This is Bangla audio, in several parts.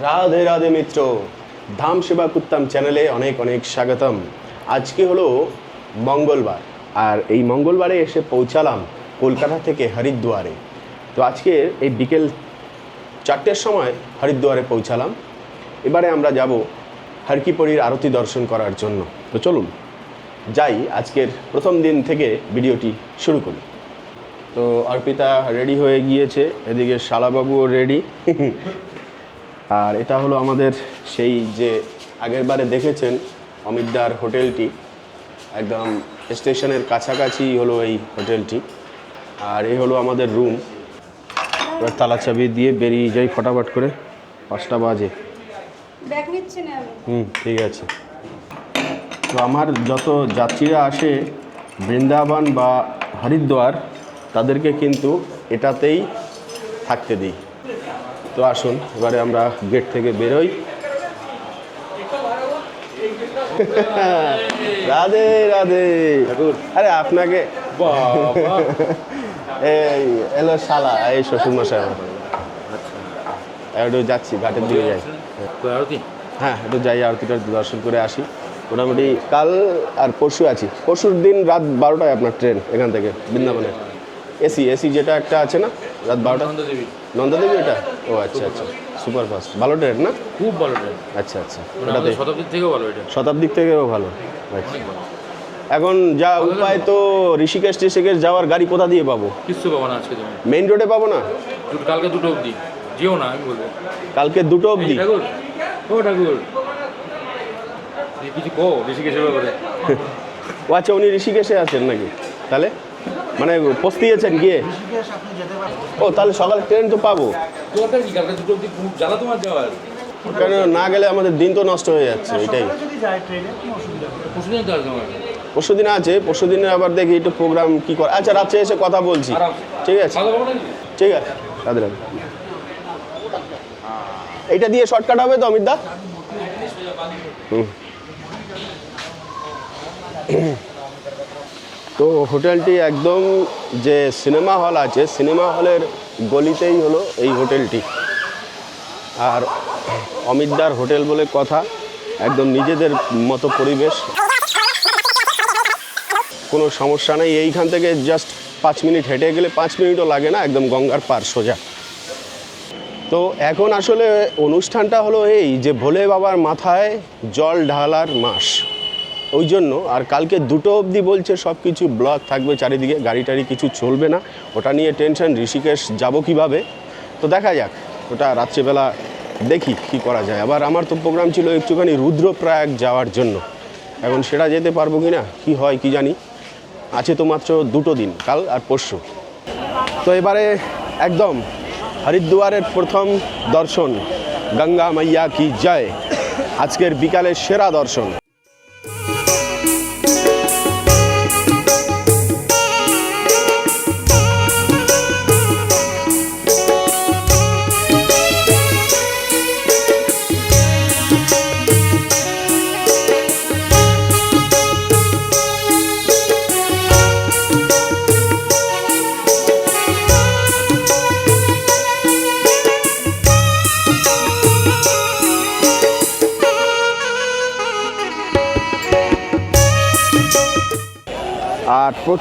রাধে রাধে মিত্র, ধাম সেবা কুত্তাম চ্যানেলে অনেক অনেক স্বাগতম। আজকে হলো মঙ্গলবার, আর এই মঙ্গলবারে এসে পৌঁছালাম কলকাতা থেকে হরিদ্বারে। তো আজকে এই বিকেল চারটের সময় হরিদ্বারে পৌঁছালাম। এবারে আমরা যাব হরকিপরির আরতি দর্শন করার জন্য। তো চলুন, যাই আজকের প্রথম দিন থেকে ভিডিওটি শুরু করি। তো অর্পিতা রেডি হয়ে গিয়েছে, এদিকে শালাবাবুও রেডি। আর এটা হলো আমাদের সেই যে আগের বারে দেখেছেন অমিতদার হোটেলটি। একদম স্টেশনের কাছাকাছি হলো এই হোটেলটি। আর এই হলো আমাদের রুম। এবার তালা চাবি দিয়ে বেরিয়ে যাই ফটাফট করে পাঁচটা বাজে। হুম ঠিক আছে। তো আমার যত যাত্রীরা আসে বৃন্দাবন বা হরিদ্বার তাদেরকে কিন্তু এটাতেই থাকতে দিই। তো আসুন এবারে আমরা গেট থেকে বেরোই। রাধে রাধে। আরে আপনাকে এই এলো শালা এই শ্বশুর মশাই একটু যাচ্ছি ঘাটের দিকে যাই। হ্যাঁ একটু যাই আরতিটা দর্শন করে আসি। মোটামুটি কাল আর পরশু আছি। পরশুর দিন রাত বারোটায় আপনার ট্রেন এখান থেকে বৃন্দাবনের। এসি এসি যেটা একটা আছে না? রাত বারোটা? দেবী নন্দাদেবী এটা ও আচ্ছা আচ্ছা। সুপার ফাস্ট ভালো ট্রেন না? খুব ভালো ট্রেন আচ্ছা আচ্ছা। মানে ওটাতে শতাব্দীর থেকেও ভালো এটা। শতাব্দীর থেকেও ভালো। আচ্ছা। এখন যা উপায় তো ঋষিকেশ টিষিকেশ যাওয়ার গাড়ি কোথা দিয়ে পাবো? কিচ্ছু পাবো না আজকে তুমি। মেইন রোডে পাবো না? কালকে দুটো অবধি। যেও না আমি বলব। কালকে দুটো অবধি? ঠাকুর। ও ঠাকুর। কিছু কো ঋষিকেশের ব্যাপারে? ও আচ্ছা উনি ঋষিকেশে আছেন নাকি? তাহলে? মানে পস্তিয়েছেন গিয়ে? ও তাহলে সকালে ট্রেন তো পাবো। কেন না গেলে আমাদের দিন তো নষ্ট হয়ে যাচ্ছে এটাই। পরশু দিন আছে পরশু দিনে আবার দেখি একটু প্রোগ্রাম কি করে। আচ্ছা রাত্রে এসে কথা বলছি। ঠিক আছে। ঠিক আছে। রাধে রাধে। এইটা দিয়ে শর্টকাট হবে তো অমিত দা হুম। তো হোটেলটি একদম যে সিনেমা হল আছে, সিনেমা হলের গলিতেই হলো এই হোটেলটি। আর অমিতদার হোটেল বলে কথা, একদম নিজেদের মতো পরিবেশ। কোনো সমস্যা নেই, এইখান থেকে জাস্ট পাঁচ মিনিট হেঁটে গেলে পাঁচ মিনিটও লাগে না, একদম গঙ্গার পার সোজা। তো এখন আসলে অনুষ্ঠানটা হলো এই যে ভোলে বাবার মাথায় জল ঢালার মাস। ওই জন্য আর কালকে দুটো অবধি বলছে সব কিছু ব্লক থাকবে চারিদিকে গাড়ি টাড়ি কিছু চলবে না। ওটা নিয়ে টেনশন, ঋষিকেশ যাব কীভাবে? তো দেখা যাক, ওটা রাত্রিবেলা দেখি কি করা যায়। আবার আমার তো প্রোগ্রাম ছিল একটুখানি রুদ্রপ্রয়াগ যাওয়ার জন্য। এখন সেটা যেতে পারব কি না কী হয় কি জানি? আছে তো মাত্র দুটো দিন, কাল আর পরশু। তো এবারে একদম হরিদ্বারের প্রথম দর্শন, গঙ্গা মাইয়া কি জয়? আজকের বিকালের সেরা দর্শন।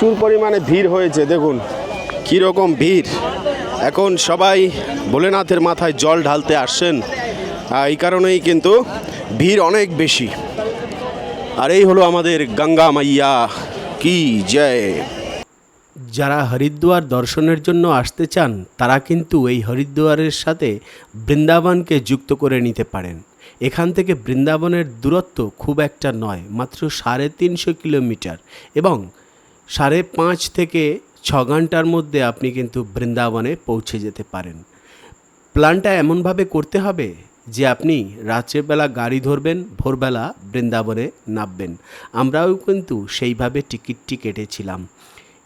প্রচুর পরিমাণে ভিড় হয়েছে, দেখুন। কীরকম ভিড়। এখন সবাই ভোলেনাথের মাথায় জল ঢালতে আসছেন। এই কারণেই কিন্তু ভিড় অনেক বেশি। আর এই হলো আমাদের গঙ্গা মাইয়া। কি জয়। যারা হরিদ্বার দর্শনের জন্য আসতে চান, তারা কিন্তু এই হরিদ্বারের সাথে বৃন্দাবনকে যুক্ত করে নিতে পারেন। এখান থেকে বৃন্দাবনের দূরত্ব খুব একটা নয়, মাত্র সাড়ে তিনশো কিলোমিটার। এবং সাড়ে পাঁচ থেকে ছ ঘণ্টার মধ্যে আপনি কিন্তু বৃন্দাবনে পৌঁছে যেতে পারেন। প্ল্যানটা এমনভাবে করতে হবে যে আপনি রাত্রেবেলা গাড়ি ধরবেন, ভোরবেলা বৃন্দাবনে নামবেন। আমরাও কিন্তু সেইভাবে টিকিটটি কেটেছিলাম।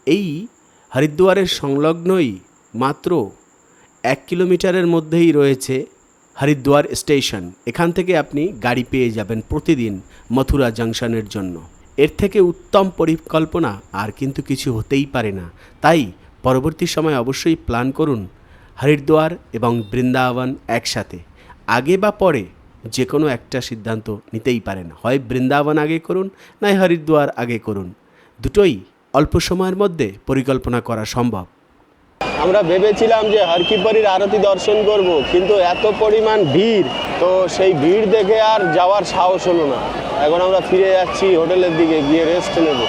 এই হরিদ্বারের সংলগ্নই মাত্র এক কিলোমিটারের মধ্যেই রয়েছে হরিদ্বার স্টেশন। এখান থেকে আপনি গাড়ি পেয়ে যাবেন প্রতিদিন মথুরা জাংশনের জন্য। এর থেকে উত্তম পরিকল্পনা আর কিন্তু কিছু হতেই পারে না। তাই পরবর্তী সময় অবশ্যই প্ল্যান করুন হরিদ্বার এবং বৃন্দাবন একসাথে। আগে বা পরে যে কোনো একটা সিদ্ধান্ত নিতেই পারেন। হয় বৃন্দাবন আগে করুন, নয় হরিদ্বার আগে করুন। দুটোই অল্প সময়ের মধ্যে পরিকল্পনা করা সম্ভব। আমরা ভেবেছিলাম যে হরকিপরির আরতি দর্শন করব, কিন্তু এত পরিমাণ ভিড়, তো সেই ভিড় দেখে আর যাওয়ার সাহস হলো না। এখন আমরা ফিরে যাচ্ছি হোটেলের দিকে, গিয়ে রেস্ট নেব।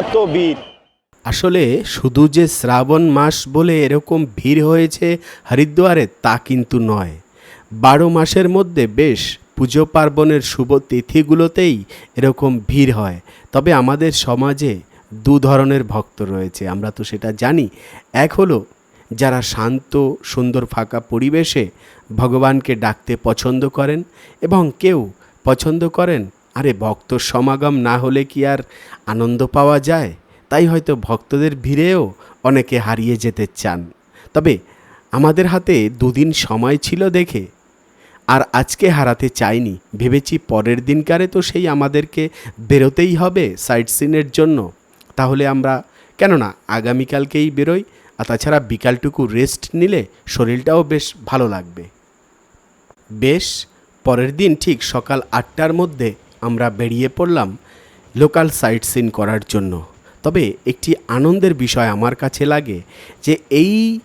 এত ভিড়। আসলে শুধু যে শ্রাবণ মাস বলে এরকম ভিড় হয়েছে হরিদ্বারে তা কিন্তু নয়। বারো মাসের মধ্যে বেশ, পুজো পার্বণের শুভ তিথিগুলোতেই এরকম ভিড় হয়। তবে আমাদের সমাজে দু ধরনের ভক্ত রয়েছে, আমরা তো সেটা জানি। এক হলো, যারা শান্ত, সুন্দর, ফাঁকা পরিবেশে ভগবানকে ডাকতে পছন্দ করেন এবং কেউ পছন্দ করেন, আরে ভক্ত সমাগম না হলে কি আর আনন্দ পাওয়া যায়? তাই হয়তো ভক্তদের ভিড়েও অনেকে হারিয়ে যেতে চান। তবে আমাদের হাতে দুদিন সময় ছিল দেখে, আর আজকে হারাতে চাইনি। ভেবেছি পরের দিনকারে তো সেই আমাদেরকে বেরোতেই হবে সাইট সিনের জন্য। তাহলে আমরা, কেননা আগামীকালকেই বেরোই, আর তাছাড়া বিকালটুকু রেস্ট নিলে শরীরটাও বেশ ভালো লাগবে। বেশ, পরের দিন ঠিক সকাল আটটার মধ্যে আমরা বেরিয়ে পড়লাম লোকাল সাইট সিন করার জন্য। তবে একটি আনন্দের বিষয় আমার কাছে লাগে যে এই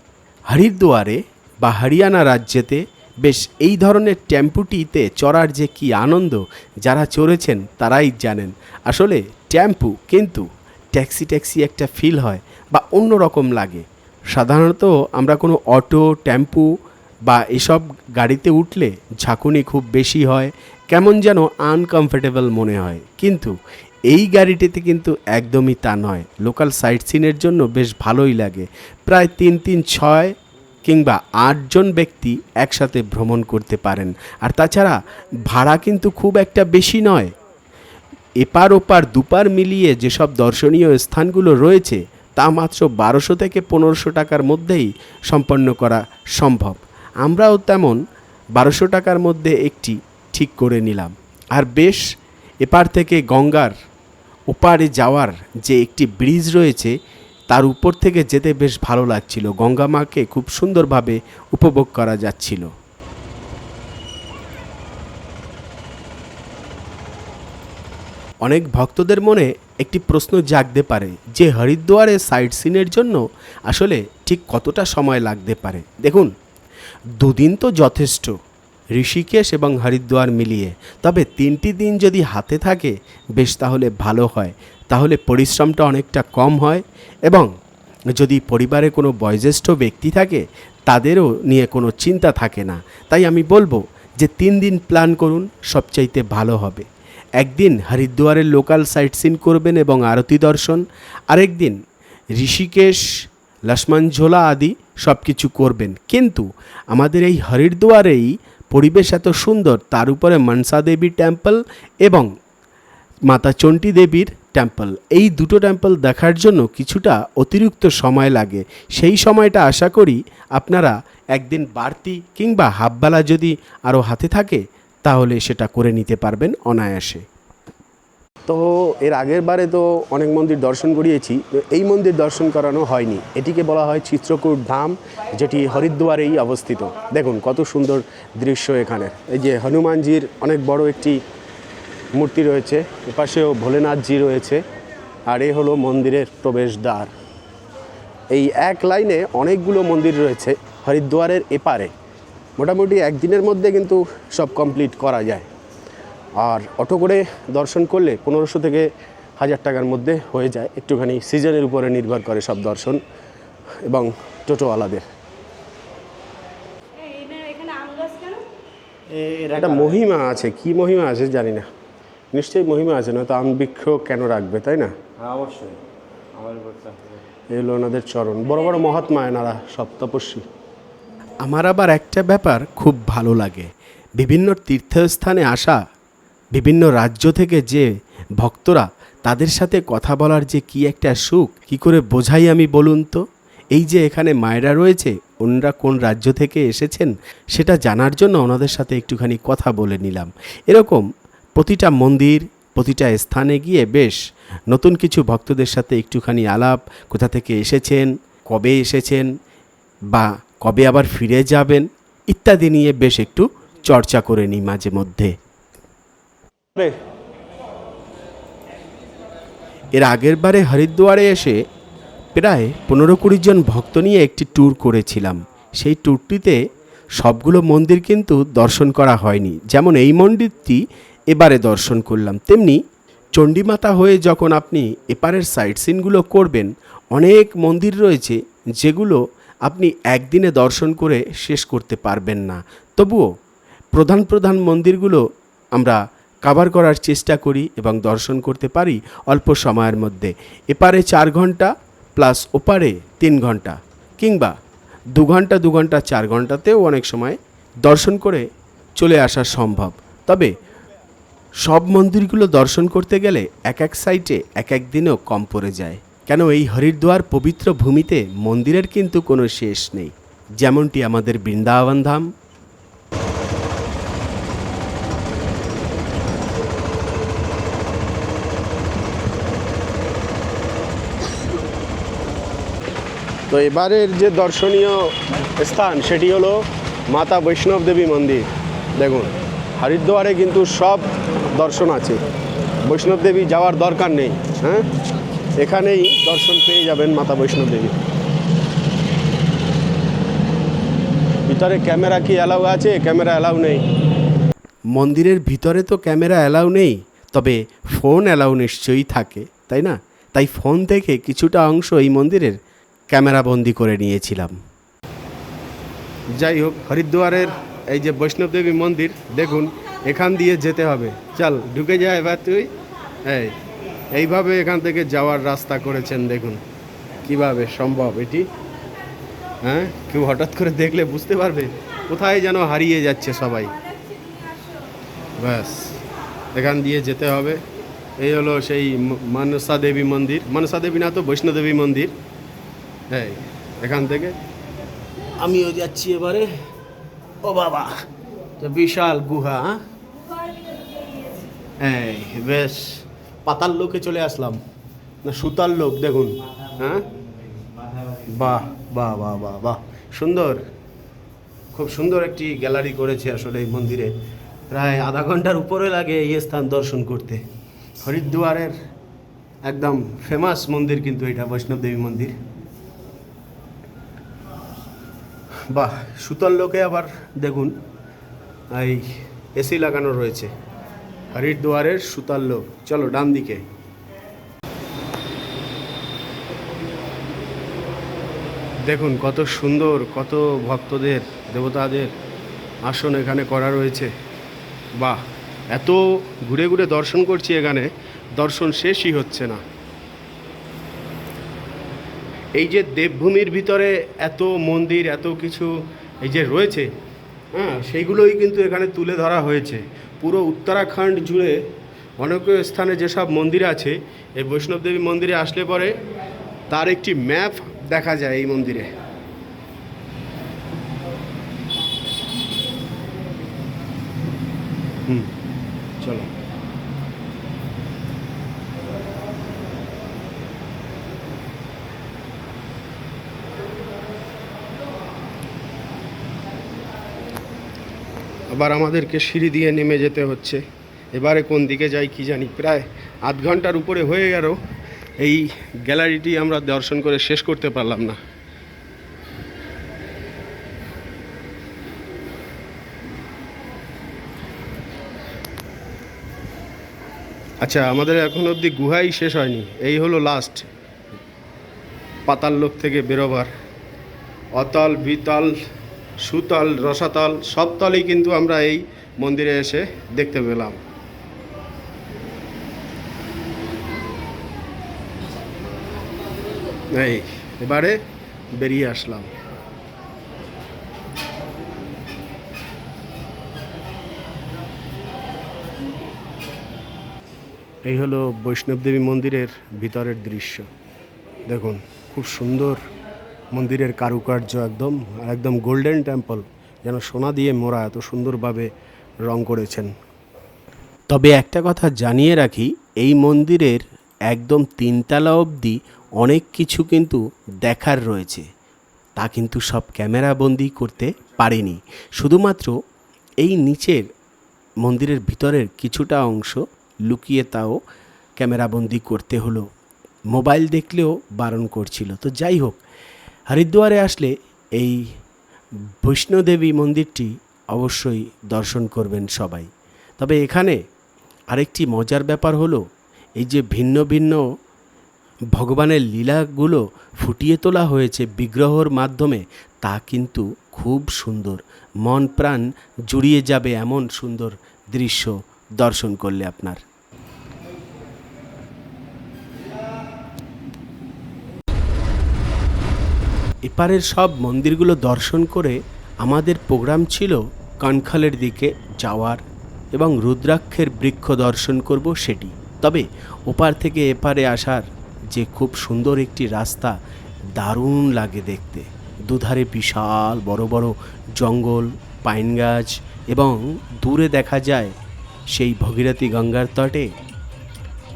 হরিদ্বারে বা হরিয়ানা রাজ্যেতে বেশ এই ধরনের টেম্পুটিতে চড়ার যে কি আনন্দ যারা চড়েছেন তারাই জানেন। আসলে টেম্পু কিন্তু ট্যাক্সি ট্যাক্সি একটা ফিল হয় বা অন্য রকম লাগে। সাধারণত আমরা কোনো অটো, টেম্পু বা এসব গাড়িতে উঠলে ঝাঁকুনি খুব বেশি হয়, কেমন যেন আনকমফোর্টেবল মনে হয়। কিন্তু এই গাড়িটিতে কিন্তু একদমই তা নয়। লোকাল সাইট সিনের জন্য বেশ ভালোই লাগে। প্রায় তিন তিন, ছয় কিংবা আটজন ব্যক্তি একসাথে ভ্রমণ করতে পারেন। আর তাছাড়া ভাড়া কিন্তু খুব একটা বেশি নয়। এপার ওপার দুপার মিলিয়ে যেসব দর্শনীয় স্থানগুলো রয়েছে, তা মাত্র বারোশো থেকে পনেরোশো টাকার মধ্যেই সম্পন্ন করা সম্ভব। আমরাও তেমন বারোশো টাকার মধ্যে একটি ঠিক করে নিলাম। আর বেশ, এপার থেকে গঙ্গার ওপারে যাওয়ার যে একটি ব্রিজ রয়েছে, তার উপর থেকে যেতে বেশ ভালো লাগছিল। গঙ্গা মাকে খুব সুন্দরভাবে উপভোগ করা যাচ্ছিল। অনেক ভক্তদের মনে একটি প্রশ্ন জাগতে পারে যে হরিদ্বারে সাইট সিনের জন্য আসলে ঠিক কতটা সময় লাগতে পারে। দেখুন, দুদিন তো যথেষ্ট, ঋষিকেশ এবং হরিদ্বার মিলিয়ে। তবে তিনটি দিন যদি হাতে থাকে, বেশ তাহলে ভালো হয়। তাহলে পরিশ্রমটা অনেকটা কম হয় এবং যদি পরিবারে কোনো বয়োজ্যেষ্ঠ ব্যক্তি থাকে, তাদেরও নিয়ে কোনো চিন্তা থাকে না। তাই আমি বলব যে তিন দিন প্ল্যান করুন, সবচাইতে ভালো হবে। একদিন হরিদ্বারের লোকাল সাইট সিন করবেন এবং আরতি দর্শন আরেক দিন ঋষিকেশ, লক্ষ্মণ ঝোলা আদি সব কিছু করবেন। কিন্তু আমাদের এই হরিদ্বারেই পরিবেশ এত সুন্দর, তার উপরে মনসা দেবী টেম্পল এবং মাতা চণ্ডী দেবীর টেম্পল এই দুটো টেম্পল দেখার জন্য কিছুটা অতিরিক্ত সময় লাগে। সেই সময়টা আশা করি আপনারা একদিন বাড়তি কিংবা হাফবেলা যদি আরও হাতে থাকে, তাহলে সেটা করে নিতে পারবেন অনায়াসে। তো এর আগের বারে তো অনেক মন্দির দর্শন করিয়েছি, তো এই মন্দির দর্শন করানো হয়নি। এটিকে বলা হয় চিত্রকূট ধাম, যেটি হরিদ্বারেই অবস্থিত। দেখুন, কত সুন্দর দৃশ্য এখানে। এই যে হনুমানজির অনেক বড় একটি মূর্তি রয়েছে, এপাশেও ভোলেনাথজি রয়েছে, আর এ হলো মন্দিরের প্রবেশদ্বার। এই এক লাইনে অনেকগুলো মন্দির রয়েছে হরিদ্বারের এপারে। মোটামুটি একদিনের মধ্যে কিন্তু সব কমপ্লিট করা যায়। আর অটো করে দর্শন করলে পনেরোশো থেকে হাজার টাকার মধ্যে হয়ে যায়। একটুখানি সিজনের উপরে নির্ভর করে সব দর্শন এবং টোটোওয়ালাদের। এই এনার এখানে আম গাছ কেন? এর একটা মহিমা আছে কি মহিমা আছে জানি না। নিশ্চয়ই মহিমা আছে নয়তো আম বৃক্ষ কেন রাখবে তাই না? হ্যাঁ অবশ্যই। আমার বলতে এই হলো ওনাদের চরণ। বড় বড় মহাত্মা এনারা সব তপস্বী। আমার আবার একটা ব্যাপার খুব ভালো লাগে। বিভিন্ন তীর্থস্থানে আসা বিভিন্ন রাজ্য থেকে যে ভক্তরা তাদের সাথে কথা বলার যে কি একটা সুখ, কি করে বোঝাই আমি বলুন তো? এই যে এখানে মায়েরা রয়েছে ওনারা কোন রাজ্য থেকে এসেছেন, সেটা জানার জন্য ওনাদের সাথে একটুখানি কথা বলে নিলাম। এরকম প্রতিটা মন্দির, প্রতিটা স্থানে গিয়ে বেশ নতুন কিছু ভক্তদের সাথে একটুখানি আলাপ, কোথা থেকে এসেছেন, কবে এসেছেন, বা কবে আবার ফিরে যাবেন, ইত্যাদি নিয়ে বেশ একটু চর্চা করে নিই মাঝে মধ্যে। এর আগের বারে হরিদ্বারে এসে প্রায় পনেরো কুড়ি জন ভক্ত নিয়ে একটি ট্যুর করেছিলাম। সেই ট্যুরটিতে সবগুলো মন্দির কিন্তু দর্শন করা হয়নি। যেমন এই মন্দিরটি এবারে দর্শন করলাম। তেমনি চণ্ডীমাতা হয়ে যখন আপনি এপারের সাইট সিনগুলো করবেন, অনেক মন্দির রয়েছে যেগুলো আপনি একদিনে দর্শন করে শেষ করতে পারবেন না। তবুও প্রধান প্রধান মন্দিরগুলো আমরা কাভার করার চেষ্টা করি এবং দর্শন করতে পারি অল্প সময়ের মধ্যে। এপারে চার ঘণ্টা প্লাস ওপারে তিন ঘণ্টা কিংবা দু ঘণ্টা দু ঘণ্টা, চার ঘন্টাতেও অনেক সময় দর্শন করে চলে আসা সম্ভব। তবে সব মন্দিরগুলো দর্শন করতে গেলে এক এক সাইটে এক এক দিনেও কম পড়ে যায়। কেন এই হরিদ্বার পবিত্র ভূমিতে মন্দিরের কিন্তু কোনো শেষ নেই। যেমনটি আমাদের বৃন্দাবন ধাম তো এবারের যে দর্শনীয় স্থান, সেটি হলো মাতা বৈষ্ণব দেবী মন্দির। দেখুন, হরিদ্বারে কিন্তু সব দর্শন আছে। বৈষ্ণব দেবী যাওয়ার দরকার নেই হ্যাঁ? এখানেই দর্শন পেয়ে যাবেন মাতা বৈষ্ণব দেবী। ভিতরে ক্যামেরা কি অ্যালাউ আছে? ক্যামেরা অ্যালাউ নেই। মন্দিরের ভিতরে তো ক্যামেরা অ্যালাউ নেই, তবে ফোন অ্যালাউ নিশ্চয়ই থাকে, তাই না? তাই ফোন থেকে কিছুটা অংশ এই মন্দিরের ক্যামেরা বন্দি করে নিয়েছিলাম। যাই হোক হরিদ্বারের এই যে বৈষ্ণব দেবী মন্দির, দেখুন, এখান দিয়ে যেতে হবে। চল, ঢুকে যায় এবার তুই। এই, এইভাবে এখান থেকে যাওয়ার রাস্তা করেছেন, দেখুন। কীভাবে সম্ভব এটি? হ্যাঁ কেউ হঠাৎ করে দেখলে বুঝতে পারবে কোথায় যেন হারিয়ে যাচ্ছে সবাই। ব্যাস, এখান দিয়ে যেতে হবে। এই হলো সেই মনসা দেবী মন্দির। মনসা দেবী না তো বৈষ্ণব দেবী মন্দির। এই, এখান থেকে। আমিও যাচ্ছি এবারে। ও বাবা বিশাল গুহা হ্যাঁ? বেশ, পাতাল লোকে চলে আসলাম। না সুতার লোক, দেখুন হ্যাঁ? বাহ বাহ বাহ বাহ বাহ, সুন্দর। খুব সুন্দর একটি গ্যালারি করেছে আসলে এই মন্দিরে। প্রায় আধা ঘণ্টার উপরে লাগে এই স্থান দর্শন করতে। হরিদ্বারের একদম ফেমাস মন্দির কিন্তু এটা, বৈষ্ণব দেবী মন্দির। বাহ সুতার লোকে আবার দেখুন, এই এসি লাগানো রয়েছে। হরিদ্বারের সুতার লোক। চলো, ডান দিকে। দেখুন, কত সুন্দর, কত ভক্তদের, দেবতাদের আসন এখানে করা রয়েছে। বাহ, এত ঘুরে ঘুরে দর্শন করছি এখানে, দর্শন শেষই হচ্ছে না। এই যে দেবভূমির ভিতরে এত মন্দির, এত কিছু এই যে রয়েছে হ্যাঁ সেইগুলোই কিন্তু এখানে তুলে ধরা হয়েছে। পুরো উত্তরাখণ্ড জুড়ে অনেক স্থানে যেসব মন্দির আছে, এই বৈষ্ণব দেবী মন্দিরে আসলে পরে তার একটি ম্যাপ দেখা যায় এই মন্দিরে। হুম, চলো। আবার আমাদেরকে সিঁড়ি দিয়ে নেমে যেতে হচ্ছে। এবারে কোন দিকে যাই কি জানি। প্রায় আধ ঘণ্টার উপরে হয়ে গেল। এই গ্যালারিটি আমরা দর্শন করে শেষ করতে পারলাম না। আচ্ছা আমাদের এখন অবধি গুহাই শেষ হয়নি। এই হলো লাস্ট পাতাল লোক থেকে বেরোবার। অতল, বিতল সুতল, রসাতল, সব তলেই কিন্তু আমরা এই মন্দিরে এসে দেখতে পেলাম। এই, এবারে বেরিয়ে আসলাম। এই হলো বৈষ্ণব দেবী মন্দিরের ভিতরের দৃশ্য। দেখুন, খুব সুন্দর মন্দিরের কারুকার্য একদম একদম গোল্ডেন টেম্পল যেন সোনা দিয়ে মোড়া এত সুন্দরভাবে রং করেছেন। তবে একটা কথা জানিয়ে রাখি, এই মন্দিরের একদম তিনতলা অবধি অনেক কিছু কিন্তু দেখার রয়েছে। তা কিন্তু সব ক্যামেরা বন্দি করতে পারেনি। শুধুমাত্র এই নিচের মন্দিরের ভিতরের কিছুটা অংশ লুকিয়ে তাও ক্যামেরাবন্দি করতে হলো। মোবাইল দেখলেও বারণ করছিল। তো যাই হোক হরিদ্বারে আসলে এই বৈষ্ণোদেবী মন্দিরটি অবশ্যই দর্শন করবেন সবাই। তবে এখানে আরেকটি মজার ব্যাপার হলো, এই যে ভিন্ন ভিন্ন ভগবানের লীলাগুলো ফুটিয়ে তোলা হয়েছে বিগ্রহর মাধ্যমে, তা কিন্তু খুব সুন্দর। মন প্রাণ জুড়িয়ে যাবে এমন সুন্দর দৃশ্য দর্শন করলে আপনার। এপারের সব মন্দিরগুলো দর্শন করে আমাদের প্রোগ্রাম ছিল কানখালের দিকে যাওয়ার এবং রুদ্রাক্ষের বৃক্ষ দর্শন করব সেটি। তবে ওপার থেকে এপারে আসার যে খুব সুন্দর একটি রাস্তা দারুণ লাগে দেখতে। দুধারে বিশাল বড় বড় জঙ্গল পাইন গাছ এবং দূরে দেখা যায় সেই ভগীরথী গঙ্গার তটে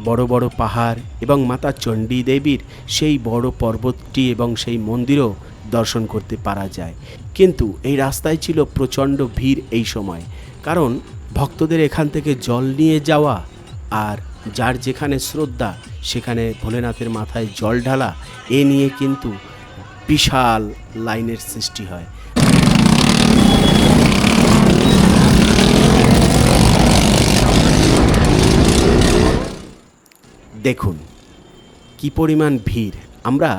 বড় বড় পাহাড় এবং মাতা চণ্ডী দেবীর সেই বড় পর্বতটি এবং সেই মন্দিরও দর্শন করতে পারা যায়। কিন্তু এই রাস্তায় ছিল প্রচণ্ড ভিড় এই সময়। কারণ ভক্তদের এখান থেকে জল নিয়ে যাওয়া আর যার যেখানে শ্রদ্ধা, সেখানে ভোলেনাথের মাথায় জল ঢালা, এ নিয়ে কিন্তু বিশাল লাইনের সৃষ্টি হয়। দেখুন, কি পরিমাণ ভিড়। আমরা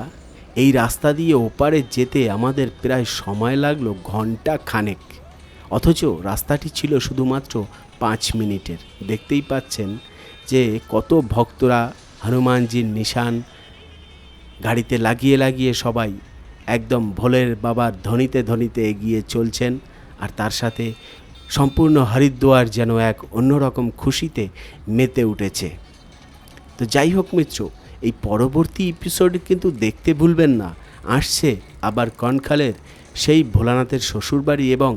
এই রাস্তা দিয়ে ওপারে যেতে আমাদের প্রায় সময় লাগল ঘণ্টা খানেক। অথচ রাস্তাটি ছিল শুধুমাত্র পাঁচ মিনিটের। দেখতেই পাচ্ছেন যে কত ভক্তরা, হনুমানজির নিশান, গাড়িতে লাগিয়ে লাগিয়ে সবাই একদম ভোলের বাবার ধ্বনিতে ধ্বনিতে এগিয়ে চলছেন আর তার সাথে সম্পূর্ণ হরিদ্বার যেন এক অন্যরকম খুশিতে মেতে উঠেছে। তো যাই হোক মিত্র, এই পরবর্তী এপিসোড কিন্তু দেখতে ভুলবেন না। আসছে আবার কনখালের সেই ভোলানাথের শ্বশুরবাড়ি এবং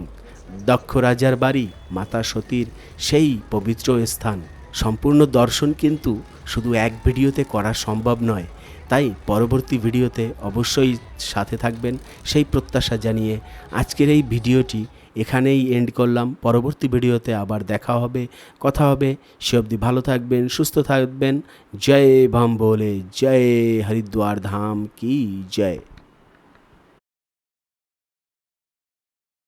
দক্ষ রাজার বাড়ি মাতা সতীর সেই পবিত্র স্থান। সম্পূর্ণ দর্শন কিন্তু শুধু এক ভিডিওতে করা সম্ভব নয়। তাই পরবর্তী ভিডিওতে অবশ্যই সাথে থাকবেন। সেই প্রত্যাশা জানিয়ে আজকের এই ভিডিওটি এখানেই এন্ড করলাম। পরবর্তী ভিডিওতে আবার দেখা হবে, কথা হবে। সে অবধি ভালো থাকবেন, সুস্থ থাকবেন। জয় ভাম বলে, জয় হরিদ্বার ধাম কি জয়।